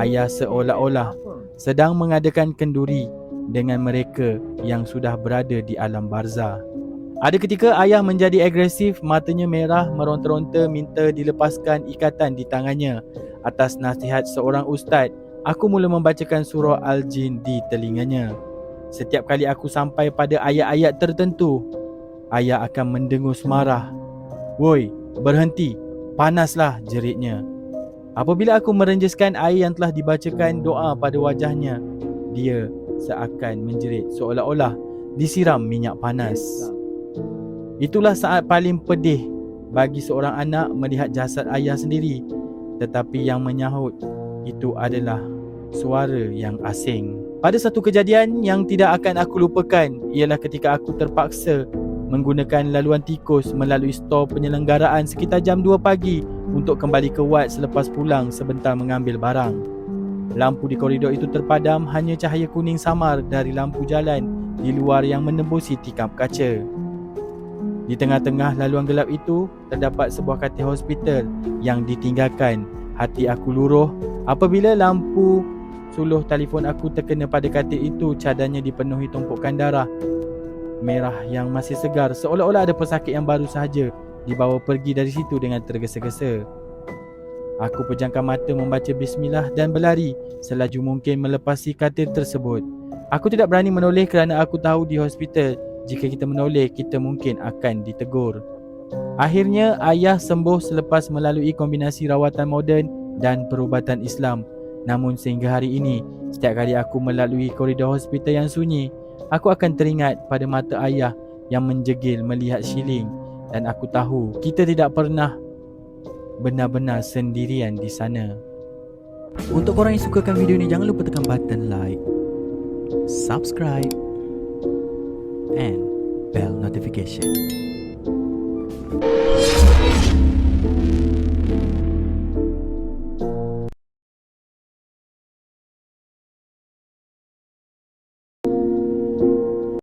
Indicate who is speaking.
Speaker 1: ayah seolah-olah sedang mengadakan kenduri dengan mereka yang sudah berada di alam barzah. Ada ketika ayah menjadi agresif, matanya merah, meronta-ronta minta dilepaskan ikatan di tangannya. Atas nasihat seorang ustaz, aku mula membacakan surah Al-Jin di telinganya. Setiap kali aku sampai pada ayat-ayat tertentu, ayah akan mendengus marah. Woi, berhenti. Panaslah jeritnya. Apabila aku merenjaskan air yang telah dibacakan doa pada wajahnya, dia seakan menjerit seolah-olah disiram minyak panas. Itulah saat paling pedih bagi seorang anak melihat jasad ayah sendiri tetapi yang menyahut itu adalah suara yang asing. Pada satu kejadian yang tidak akan aku lupakan ialah ketika aku terpaksa menggunakan laluan tikus melalui stor penyelenggaraan sekitar jam 2 pagi untuk kembali ke wad selepas pulang sebentar mengambil barang. Lampu di koridor itu terpadam hanya cahaya kuning samar dari lampu jalan di luar yang menembusi tikam kaca. Di tengah-tengah laluan gelap itu, terdapat sebuah katil hospital yang ditinggalkan. Hati aku luruh apabila lampu suluh telefon aku terkena pada katil itu cadanya dipenuhi tumpukan darah merah yang masih segar seolah-olah ada pesakit yang baru sahaja dibawa pergi dari situ dengan tergesa-gesa. Aku pejamkan mata membaca bismillah dan berlari selaju mungkin melepasi katil tersebut. Aku tidak berani menoleh kerana aku tahu di hospital jika kita menoleh, kita mungkin akan ditegur. Akhirnya, ayah sembuh selepas melalui kombinasi rawatan moden dan perubatan Islam. Namun sehingga hari ini, setiap kali aku melalui koridor hospital yang sunyi, aku akan teringat pada mata ayah yang menjegil melihat Shiling dan aku tahu kita tidak pernah benar-benar sendirian di sana.
Speaker 2: Untuk korang yang sukakan video ni jangan lupa tekan button like, subscribe and bell notification.